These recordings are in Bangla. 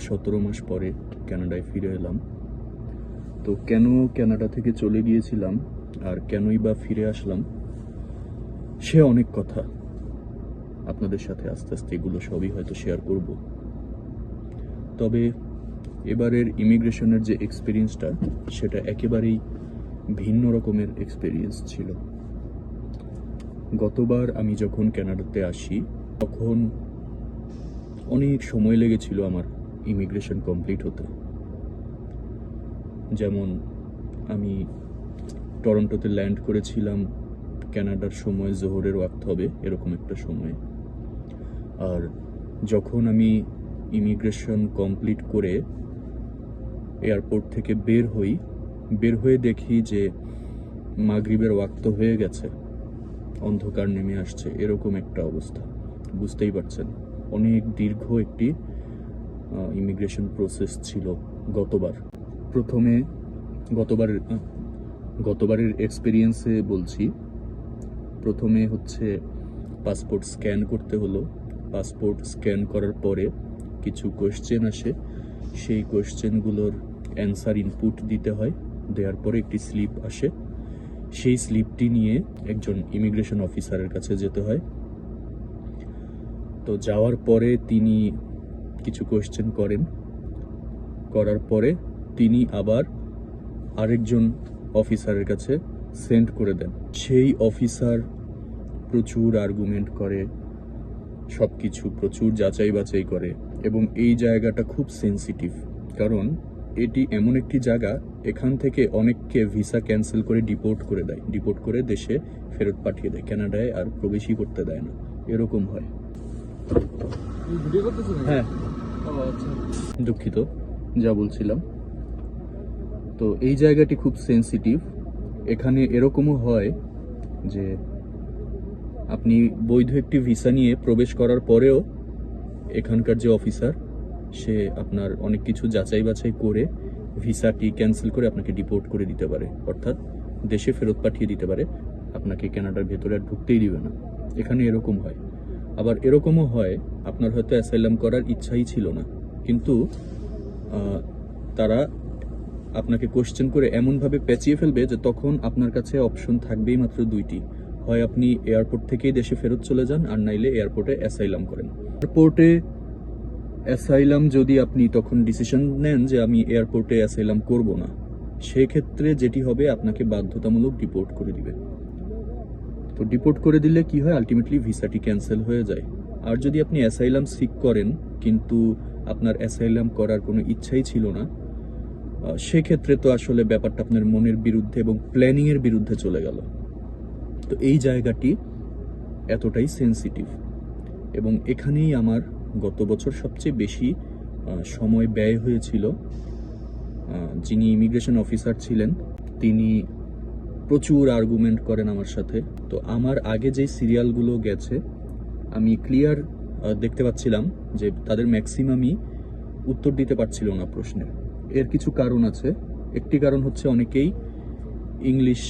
সতেরো মাস পরে কানাডায় ফিরে এলাম। তো কেন কানাডা থেকে চলে গিয়েছিলাম আর কেনই বা ফিরে আসলাম, সে অনেক কথা। আপনাদের সাথে আস্তে আস্তে এগুলো সবই হয়তো শেয়ার করব। তবে এবারের ইমিগ্রেশনের যে এক্সপিরিয়েন্সটা সেটা একেবারেই ভিন্ন রকমের এক্সপিরিয়েন্স ছিল। গতবার আমি যখন কানাডাতে আসি, তখন অনেক সময় লেগেছিল আমার ইমিগ্রেশন কমপ্লিট হতে। যেমন আমি টরন্টোতে ল্যান্ড করেছিলাম ক্যানাডার সময়, জোহরের ওয়াক্ত হবে এরকম একটা সময়। আর যখন আমি ইমিগ্রেশন কমপ্লিট করে এয়ারপোর্ট থেকে বের হই, বের হয়ে দেখি যে মাগরিবের ওয়াক্ত হয়ে গেছে। অন্ধকার নেমে আসছে। এরকম একটা অবস্থা। বুঝতেই পারছেন? অনেক দীর্ঘ একটি ইমিগ্রেশন প্রসেস ছিল গতবার। প্রথমে গতবারের আহ, গতবারের এক্সপিরিয়েন্সে বলছি প্রথমে হচ্ছে পাসপোর্ট স্ক্যান করতে হলো। পাসপোর্ট স্ক্যান করার পরে কিছু কোয়েশ্চেন আসে। সেই কোয়েশ্চেনগুলোর অ্যান্সার ইনপুট দিতে হয়। দেওয়ার পরে একটি স্লিপ আসে। সেই স্লিপটি নিয়ে একজন ইমিগ্রেশন অফিসারের কাছে যেতে হয়। তো যাওয়ার পরে তিনি কিছু কোয়েশ্চেন করেন। করার পরে তিনি আবার আরেকজন অফিসারের কাছে সেন্ড করে দেন। সেই অফিসার প্রচুর আর্গুমেন্ট করে সব কিছু প্রচুর যাচাই বাছাই করে এবং এই জায়গাটা খুব সেনসিটিভ কারণ এটি এমন একটি জায়গা, এখান থেকে অনেককে ভিসা ক্যান্সেল করে ডিপোর্ট করে দেয়। ডিপোর্ট করে দেশে ফেরত পাঠিয়ে দেয়। কানাডায় আর প্রবেশই করতে দেয় না। এরকম হয়? হ্যাঁ। আচ্ছা। দুঃখিত যা বলছিলাম। তো এই জায়গাটি খুব সেনসিটিভ এখানে এরকমও হয় যে আপনি বৈধ একটি ভিসা নিয়ে প্রবেশ করার পরেও এখানকার যে অফিসার সে আপনার অনেক কিছু যাচাই বাছাই করে ভিসাটি ক্যান্সেল করে আপনাকে ডিপোর্ট করে দিতে পারে। অর্থাৎ দেশে ফেরত পাঠিয়ে দিতে পারে। আপনাকে কানাডার ভেতরে আর ঢুকতেই দিবে না। এখানে এরকম হয়। আবার এরকমও হয়, আপনার হয়তো অ্যাসাইলাম করার ইচ্ছাই ছিল না। কিন্তু তারা আপনাকে কোশ্চেন করে এমনভাবে পেঁচিয়ে ফেলবে যে তখন আপনার কাছে অপশন থাকবেই মাত্র দুইটি। হয় আপনি এয়ারপোর্ট থেকেই দেশে ফেরত চলে যান, আর নাইলে এয়ারপোর্টে অ্যাসাইলাম করেন। এয়ারপোর্টে অ্যাসাইলাম যদি আপনি তখন ডিসিশন নেন যে আমি এয়ারপোর্টে অ্যাসাইলাম করব না, সেক্ষেত্রে যেটি হবে আপনাকে বাধ্যতামূলক ডিপোর্ট করে দিবে। তো ডিপোর্ট করে দিলে কি হয়? আলটিমেটলি ভিসাটি ক্যান্সেল হয়ে যায়। আর যদি আপনি অ্যাসাইলাম সিক করেন, কিন্তু আপনার অ্যাসাইলাম করার কোনো ইচ্ছাই ছিল না সেক্ষেত্রে তো আসলে ব্যাপারটা আপনার মনের বিরুদ্ধে এবং প্ল্যানিং এর বিরুদ্ধে চলে গেল। তো এই জায়গাটি এতটাই সেনসিটিভ এবং এখানেই আমার গত বছর সবচেয়ে বেশি সময় ব্যয় হয়েছিল। যিনি ইমিগ্রেশন অফিসার ছিলেন, তিনি প্রচুর আর্গুমেন্ট করেন আমার সাথে। তো আমার আগে যে সিরিয়ালগুলো গেছে, আমি ক্লিয়ার দেখতে পাচ্ছিলাম যে তাদের ম্যাক্সিমামই উত্তর দিতে পারছিল না প্রশ্নের এর কিছু কারণ আছে। একটি কারণ হচ্ছে অনেকেই ইংলিশ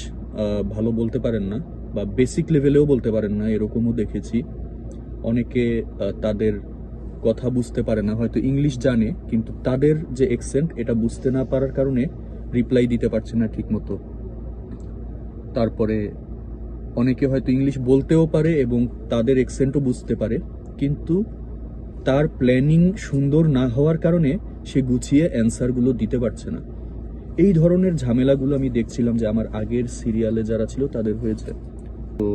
ভালো বলতে পারেন না বা বেসিক লেভেলেও বলতে পারেন না, এরকমও দেখেছি। অনেকে তাদের কথা বুঝতে পারে না, হয়তো ইংলিশ জানে, কিন্তু তাদের যে এক্সেন্ট এটা বুঝতে না পারার কারণে রিপ্লাই দিতে পারছে না ঠিকমতো। তারপরে অনেকে হয়তো ইংলিশ বলতেও পারে এবং তাদের এক্সেন্টও বুঝতে পারে, কিন্তু তার প্ল্যানিং সুন্দর না হওয়ার কারণে সে গুছিয়ে অ্যান্সারগুলো দিতে পারছে না। এই ধরনের ঝামেলাগুলো আমি দেখছিলাম যে আমার আগের সিরিয়ালে যারা ছিল তাদের হয়েছে। তো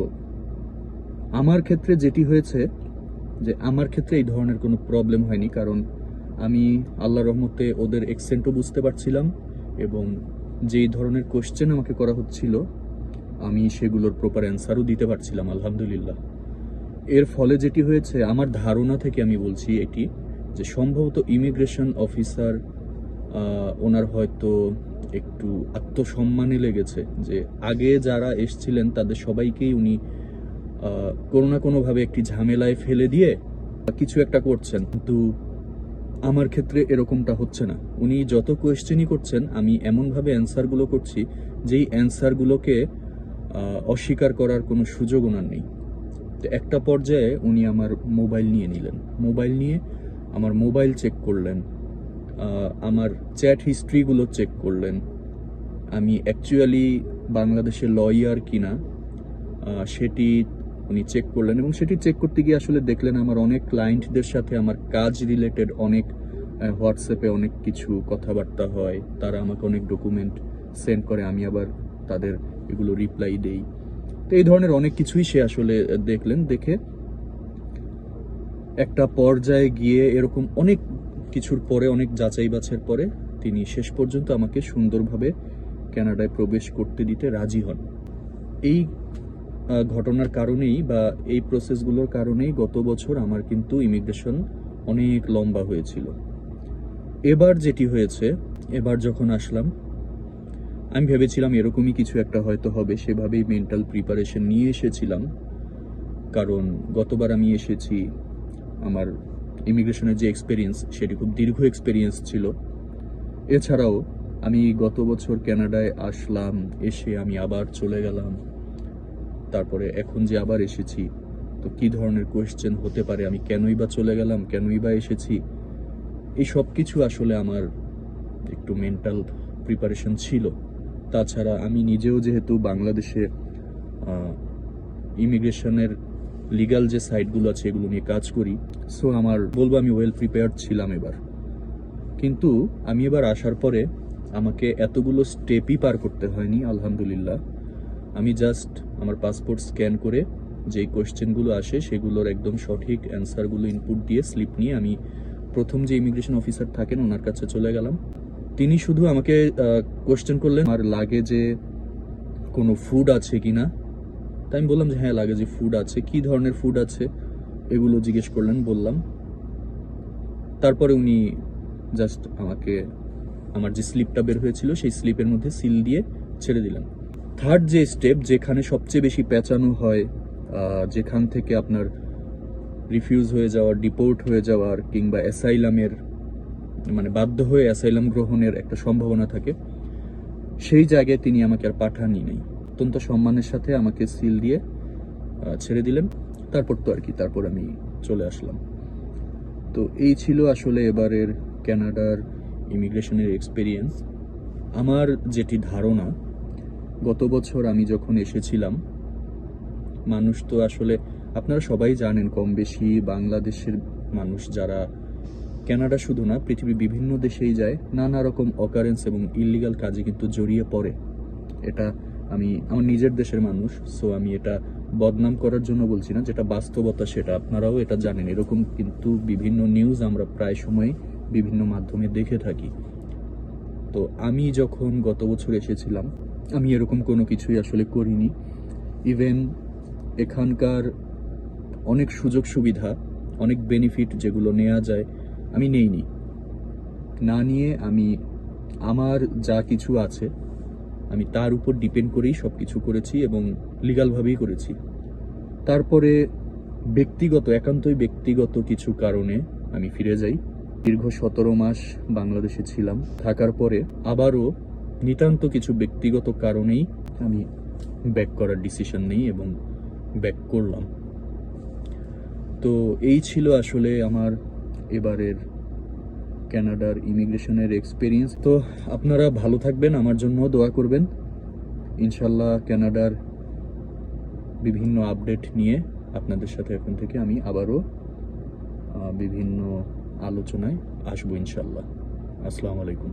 আমার ক্ষেত্রে যেটি হয়েছে যে আমার ক্ষেত্রে এই ধরনের কোনো প্রবলেম হয়নি, কারণ আমি আল্লাহ রহমতে ওদের এক্সেন্টও বুঝতে পারছিলাম এবং যেই ধরনের কোশ্চেন আমাকে করা হচ্ছিল আমি সেগুলোর প্রপার অ্যান্সারও দিতে পারছিলাম, আলহামদুলিল্লাহ। এর ফলে যেটি হয়েছে, আমার ধারণা থেকে আমি বলছি এটি যে সম্ভবত ইমিগ্রেশন অফিসার ওনার হয়তো একটু আত্মসম্মানে লেগেছে যে আগে যারা এসছিলেন, তাদের সবাইকেই উনি কোনো না কোনোভাবে একটি ঝামেলায় ফেলে দিয়ে কিছু একটা করছেন। কিন্তু আমার ক্ষেত্রে এরকমটা হচ্ছে না। উনি যত কোয়েশ্চেনই করছেন, আমি এমনভাবে অ্যান্সারগুলো করছি, যেই অ্যান্সারগুলোকে অস্বীকার করার কোনো সুযোগ ওনার নেই। তো একটা পর্যায়ে উনি আমার মোবাইল নিয়ে নিলেন। মোবাইল নিয়ে আমার মোবাইল চেক করলেন আমার চ্যাট হিস্ট্রিগুলো চেক করলেন। আমি অ্যাকচুয়ালি বাংলাদেশের লয়ার কিনা সেটি উনি চেক করলেন এবং সেটি চেক করতে গিয়ে আসলে দেখলেন আমার অনেক ক্লায়েন্টদের সাথে আমার কাজ রিলেটেড অনেক হোয়াটসঅ্যাপে অনেক কিছু কথাবার্তা হয়, তারা আমাকে অনেক ডকুমেন্ট সেন্ড করে, আমি আবার তাদের এগুলো রিপ্লাই দেই। তো এই ধরনের অনেক কিছুই সে আসলে দেখলেন, দেখে একটা পর্যায়ে গিয়ে এরকম অনেক কিছুর পরে, অনেক যাচাই বাছাইয়ের পরে তিনি শেষ পর্যন্ত আমাকে সুন্দরভাবে কানাডায় প্রবেশ করতে দিতে রাজি হন। এই ঘটনার কারণেই বা এই প্রসেসগুলোর কারণেই গত বছর আমার কিন্তু ইমিগ্রেশন অনেক লম্বা হয়েছিল। এবার যেটি হয়েছে, এবার যখন আসলাম আমি ভেবেছিলাম এরকমই কিছু একটা হয়তো হবে, সেভাবেই মেন্টাল প্রিপারেশন নিয়ে এসেছিলাম। কারণ গতবার আমি এসেছি, আমার ইমিগ্রেশনের যে এক্সপিরিয়েন্স সেটি খুব দীর্ঘ এক্সপিরিয়েন্স ছিল। এছাড়াও আমি গত বছর কানাডায় আসলাম, এসে আমি আবার চলে গেলাম। তারপরে এখন যে আবার এসেছি, তো কি ধরনের কোয়েশ্চেন হতে পারে, আমি কেনই বা চলে গেলাম, কেনই বা এসেছি? এই সব কিছু আসলে আমার একটু মেন্টাল প্রিপারেশন ছিল। তাছাড়া আমি নিজেও যেহেতু বাংলাদেশে ইমিগ্রেশনের লিগাল যে সাইটগুলো আছে এগুলো নিয়ে কাজ করি, সো আমার বলব আমি ওয়েল প্রিপেয়ার্ড ছিলাম এবার। কিন্তু আমি এবার আসার পরে আমাকে এতগুলো স্টেপই পার করতে হয়নি, আলহামদুলিল্লাহ। আমি জাস্ট আমার পাসপোর্ট স্ক্যান করে যেই কোয়েশ্চেনগুলো আসে সেগুলোর একদম সঠিক অ্যান্সারগুলো ইনপুট দিয়ে স্লিপ নিয়ে আমি প্রথম যে ইমিগ্রেশন অফিসার থাকেন, ওনার কাছে চলে গেলাম। তিনি শুধু আমাকে কোয়েশ্চেন করলেন আমার লাগে যে কোনো ফুড আছে কি না তাই আমি বললাম যে হ্যাঁ লাগে যে ফুড আছে। কি ধরনের ফুড আছে? এগুলো জিজ্ঞেস করলেন, বললাম। তারপরে উনি জাস্ট আমাকে, আমার যে স্লিপটা বের হয়েছিল, সেই স্লিপের মধ্যে সিল দিয়ে ছেড়ে দিলেন। থার্ড যে স্টেপ যেখানে সবচেয়ে বেশি পেঁচানো হয় যেখান থেকে আপনার রিফিউজ হয়ে যাওয়ার ডিপোর্ট হয়ে যাওয়ার কিংবা অ্যাসাইলামের মানে বাধ্য হয়ে অ্যাসাইলাম গ্রহণের একটা সম্ভাবনা থাকে। সেই জায়গায় তিনি আমাকে আর পাঠানই নেই। অত্যন্ত সম্মানের সাথে আমাকে সিল দিয়ে ছেড়ে দিলেন। তারপর তো আর কি, তারপর আমি চলে আসলাম। তো এই ছিল আসলে এবারের কানাডার ইমিগ্রেশনের এক্সপিরিয়েন্স আমার যেটি ধারণা, গত বছর আমি যখন এসেছিলাম, মানুষ তো আসলে, আপনারা সবাই জানেন কম বেশি বাংলাদেশের মানুষ যারা কানাডা শুধু না পৃথিবীর বিভিন্ন দেশেই যায়, নানা রকম অকারেন্স এবং ইলিগাল কাজে কিন্তু জড়িয়ে পড়ে। এটা আমি, আমার নিজের দেশের মানুষ সো আমি এটা বদনাম করার জন্য বলছি না, যেটা বাস্তবতা সেটা আপনারাও এটা জানেন। এরকম কিন্তু বিভিন্ন নিউজ আমরা প্রায় সময় বিভিন্ন মাধ্যমে দেখে থাকি। তো আমি যখন গত বছর এসেছিলাম, আমি এরকম কোনো কিছুই আসলে করিনি। ইভেন এখানকার অনেক সুযোগ সুবিধা অনেক বেনিফিট যেগুলো নেওয়া যায় আমি নেইনি। না নিয়ে আমি আমার যা কিছু আছে, আমি তার উপর ডিপেন্ড করেই সব কিছু করেছি এবং লিগালভাবেই করেছি। তারপরে ব্যক্তিগত, একান্তই ব্যক্তিগত কিছু কারণে আমি ফিরে যাই। দীর্ঘ সতেরো মাস বাংলাদেশে ছিলাম। থাকার পরে আবারও নিতান্ত কিছু ব্যক্তিগত কারণেই আমি ব্যাক করার ডিসিশন নেই এবং ব্যাক করলাম। তো এই ছিল আসলে আমার এবারের ক্যানাডার ইমিগ্রেশনের এক্সপিরিয়েন্স তো আপনারা ভালো থাকবেন, আমার জন্য দোয়া করবেন। ইনশাল্লাহ ক্যানাডার বিভিন্ন আপডেট নিয়ে আপনাদের সাথে এখন থেকে আমি আবারও বিভিন্ন আলোচনায় আসব ইনশাল্লাহ। আসসালামু আলাইকুম।